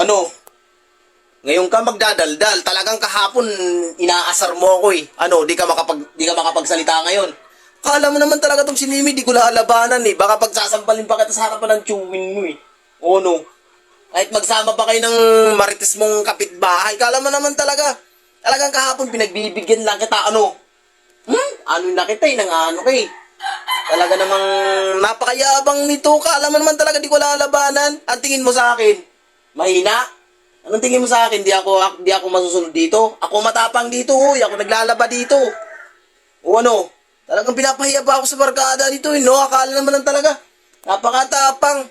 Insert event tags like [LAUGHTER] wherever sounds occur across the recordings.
Ano? Ngayon ka magdadaldal. Talagang kahapon inaasar mo ako eh. Ano, di ka makapag di ka makapagsalita ngayon. Kala mo naman talaga tong sinimi, di ko lalabanan eh. Baka pagsasampalin pa kita sa harapan ng chewin mo eh. O no? Kahit magsama pa kayo ng marites mong kapitbahay, kala mo naman talaga. Talagang kahapon pinagbibigyan lang kita, ano? Hmm? Ano na kita eh, nang ano kay. Talaga namang napakayabang nito. Kala mo naman talaga di ko lalabanan. Ang tingin mo sa akin, mahina? Anong tingin mo sa akin? Di ako, di ako masusunod dito. Ako matapang dito, huy. Ako naglalaba dito. O ano? Talagang pinapahiya pa ako sa barkada dito, eh, no? Akala naman lang talaga. Napakatapang.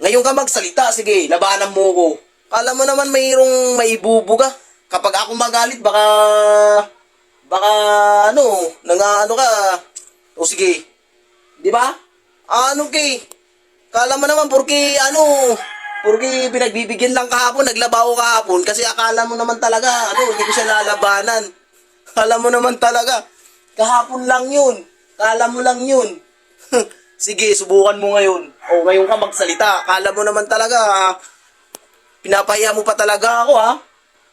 Ngayon ka magsalita, sige, labanan mo ko. Kala mo naman mayroong maibubuga. Kapag ako magalit, baka... Baka, ano, nang ano ka. O sige. Di ba? Ano kay? Kala mo naman, porque, ano, porque pinagbibigyan lang kahapon, naglaba kahapon, kasi akala mo naman talaga, ano, hindi ko siya lalabanan. Kala mo naman talaga, kahapon lang yun. Kala mo lang yun. [LAUGHS] Sige, subukan mo ngayon. O, ngayon ka magsalita. Kala mo naman talaga, ha? Pinapahiya mo pa talaga ako, ha?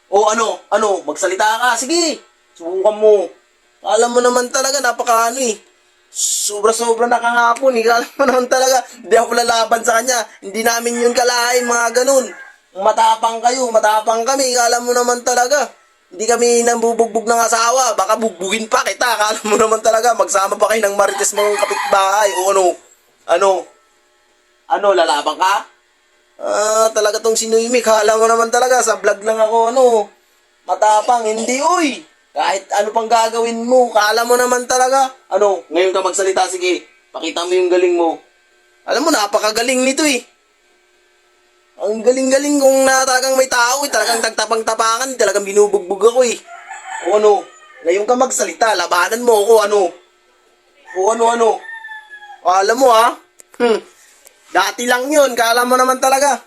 O, ano? Ano? Magsalita ka. Sige, subukan mo. Kala mo naman talaga, napaka ano eh. Sobra-sobra na kahapon eh. Kala mo [LAUGHS] naman talaga, hindi ako lalaban sa kanya. Hindi namin yun kalahin, mga ganun. Matapang kayo, matapang kami. Kala mo naman talaga. Hindi kami nambubugbog ng asawa. Baka bugbugin pa kita. Kala mo naman talaga, magsama pa kayo ng marites mong kapitbahay. O ano? Ano? Ano, lalaban ka? Ah, talaga tong sinuymi. Kala mo naman talaga, sa vlog lang ako, ano, matapang. Hindi, uy. Kahit ano pang gagawin mo, kala mo naman talaga. Ano, ngayon ka magsalita, sige. Pakita mo yung galing mo. Alam mo, napakagaling nito eh. Ang galing-galing kung na talagang may tao eh. Talagang tagtapang-tapangan. Talagang binubugbog ako eh. O ano, ngayon ka magsalita, labanan mo ako, ano. O ano, ano. O, alam mo ha, hmm. Dati lang yun, kala mo naman talaga.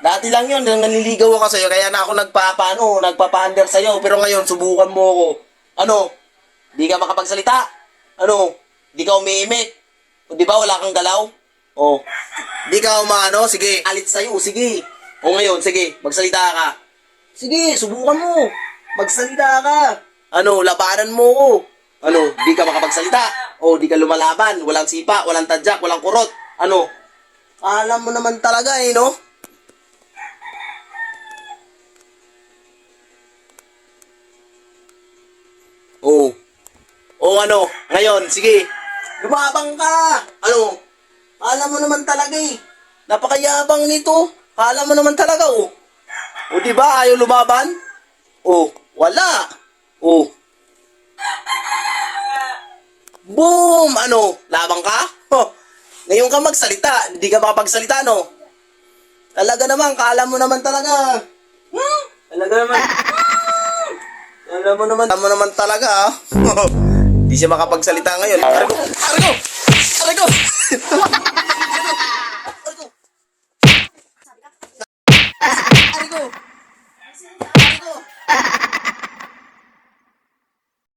Dati lang yun, nang nanliligaw ako sa'yo, kaya na ako nagpapano, nagpapander sa'yo. Pero ngayon, subukan mo ako. Ano? Di ka makapagsalita? Ano? Di ka umiimik? O di ba wala kang galaw? O. Di ka umano? Sige, alit sa'yo, sige. O ngayon, sige, magsalita ka. Sige, subukan mo. Magsalita ka. Ano, labanan mo ko. Ano, di ka makapagsalita. O, di ka lumalaban. Walang sipa, walang tadyak, walang kurot. Ano? Alam mo naman talaga eh, no? Oo. O ano, ngayon, sige. Lumabang ka. Ano? Alam mo naman talaga eh. Napakayabang nito. Alam mo naman talaga oh. O di ba ayaw lumaban? O, wala. O. Boom! Ano? Labang ka? Ho. Ngayon ka magsalita. Hindi ka makapagsalita, no? Talaga naman, kala mo naman talaga. Hmm? Talaga naman. Alam mo naman, alam mo naman talaga ah. [LAUGHS] Hindi siya makapagsalita ngayon. Argo! Argo! Argo! [LAUGHS] Argo! Argo!